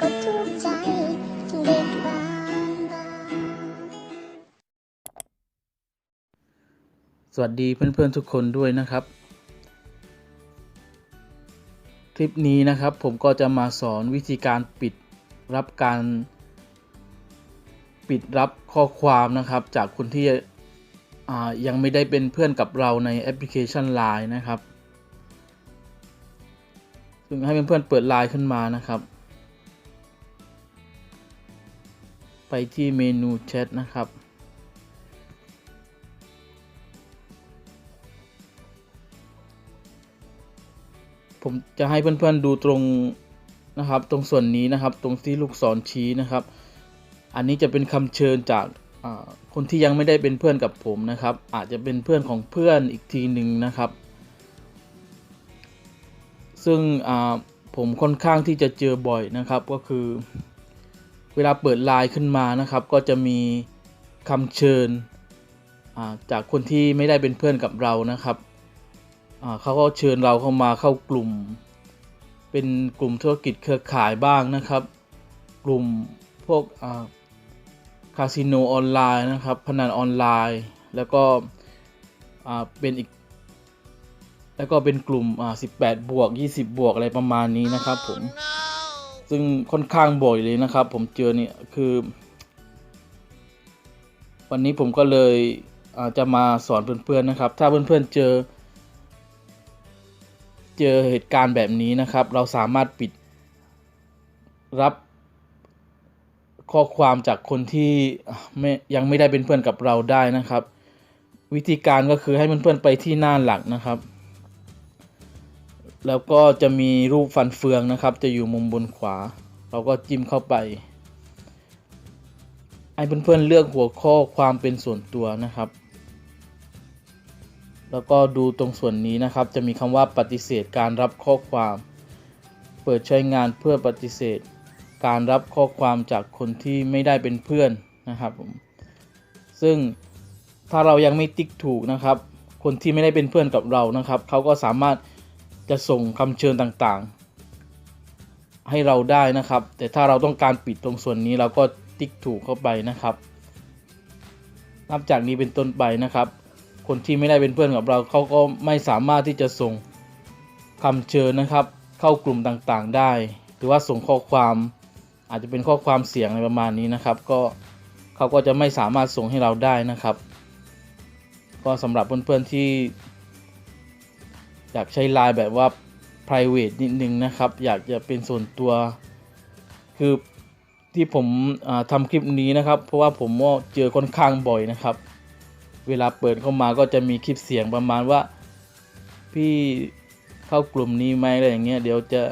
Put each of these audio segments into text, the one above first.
ก็ทุกใจเด็กบาางสวัสดีเพื่อนๆทุกคนด้วยนะครับ คลิปนี้นะครับผมก็จะมาสอนวิธีการปิดรับการ ปิดรับข้อความนะครับ จากคนที่ยังไม่ได้เป็นเพื่อนกับเราในแอปพลิเคชัน Line นะครับ ซึ่งให้เพื่อนๆเปิดไลน์ขึ้นมานะครับ ไปที่เมนูแชทนะครับ ผมจะให้เพื่อนๆดูตรงนะครับ ตรงส่วนนี้นะครับ ตรงที่ลูกศรชี้นะครับ อันนี้จะเป็นคำเชิญจากคนที่ยังไม่ได้เป็นเพื่อนกับผมนะครับ อาจจะเป็นเพื่อนของเพื่อนอีกทีหนึ่งนะครับ ซึ่งผมค่อนข้างที่จะเจอบ่อยนะครับก็คือ เวลาเปิดไลน์ขึ้นมานะครับ ก็จะมีคำเชิญจากคนที่ไม่ได้เป็นเพื่อนกับเรานะครับเขาก็เชิญเราเข้ามาเข้ากลุ่ม เป็นกลุ่มธุรกิจเครือข่ายบ้างนะครับ กลุ่มพวกคาสิโนออนไลน์นะครับ พนันออนไลน์ แล้วก็เป็นอีก แล้วก็เป็นกลุ่ม 18 บวก 20 บวกอะไรประมาณนี้นะครับผม ซึ่งค่อนข้างบ่อยเลยนะครับ ผมเจอเนี่ยคือ วันนี้ผมก็เลยอ่าจะมาสอนเพื่อนๆนะครับ ถ้าเพื่อนๆเจอ เจอเหตุการณ์แบบนี้นะครับ เราสามารถปิดรับข้อความจากคนที่ไม่ยังไม่ได้เป็นเพื่อนกับเราได้นะครับ วิธีการก็คือให้เพื่อนๆไปที่หน้าหลักนะครับ แล้วก็จะมีรูปฟันเฟืองนะครับ จะอยู่มุมบนขวา เราก็จิ้มเข้าไปให้เพื่อนๆเลือกหัวข้อความเป็นส่วนตัวนะครับ แล้วก็ดูตรงส่วนนี้นะครับ จะมีคำว่าปฏิเสธการรับข้อความ เปิดใช้งานเพื่อปฏิเสธ การรับข้อความจากคนที่ไม่ได้เป็นเพื่อนนะครับผมซึ่งถ้าเรายังไม่ติ๊กถูกนะครับ คนที่ไม่ได้เป็นเพื่อนกับเรานะครับ เขาก็สามารถ จะส่งคำเชิญต่างๆ ให้เราได้นะครับ แต่ถ้าเราต้องการปิดตรงส่วนนี้เราก็ติ๊กถูกเข้าไปนะครับ นับจากนี้เป็นต้นไปนะครับ คนที่ไม่ได้เป็นเพื่อนกับเราเขาก็ไม่สามารถที่จะส่งคำเชิญนะครับ เข้ากลุ่มต่างๆได้ หรือว่าส่งข้อความอาจจะเป็นข้อความเสียงอะไรประมาณนี้นะครับ ก็เขาก็จะไม่สามารถส่งให้เราได้นะครับ ก็สำหรับเพื่อนๆที่ อยากใช้ไลน์แบบว่า private นิดนึงนะครับ อยากจะเป็นส่วนตัว คือที่ผมอ่าทำคลิปนี้นะครับ เพราะว่าผมก็เจอค่อนข้างบ่อยนะครับ เวลาเปิดเข้ามาก็จะมีคลิปเสียงประมาณว่า พี่เข้ากลุ่มนี้ไหมอะไรอย่างเงี้ยเดี๋ยวจะ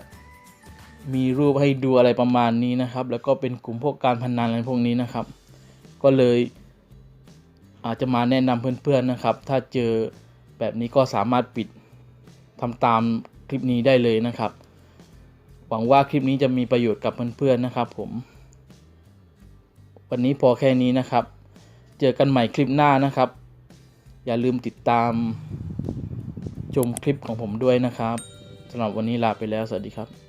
มีรูปให้ดูอะไรประมาณนี้นะครับ แล้วก็เป็นกลุ่มพวกการพนันอะไรพวกนี้นะครับ ก็เลยอาจจะมาแนะนำเพื่อนๆนะครับ ถ้าเจอแบบนี้ก็สามารถปิด ทำตามคลิปนี้ได้เลยนะครับ หวังว่าคลิปนี้จะมีประโยชน์กับเพื่อนๆนะครับผม วันนี้พอแค่นี้นะครับ เจอกันใหม่คลิปหน้านะครับ อย่าลืมติดตามชมคลิปของผมด้วยนะครับสำหรับวันนี้ลาไปแล้วสวัสดีครับ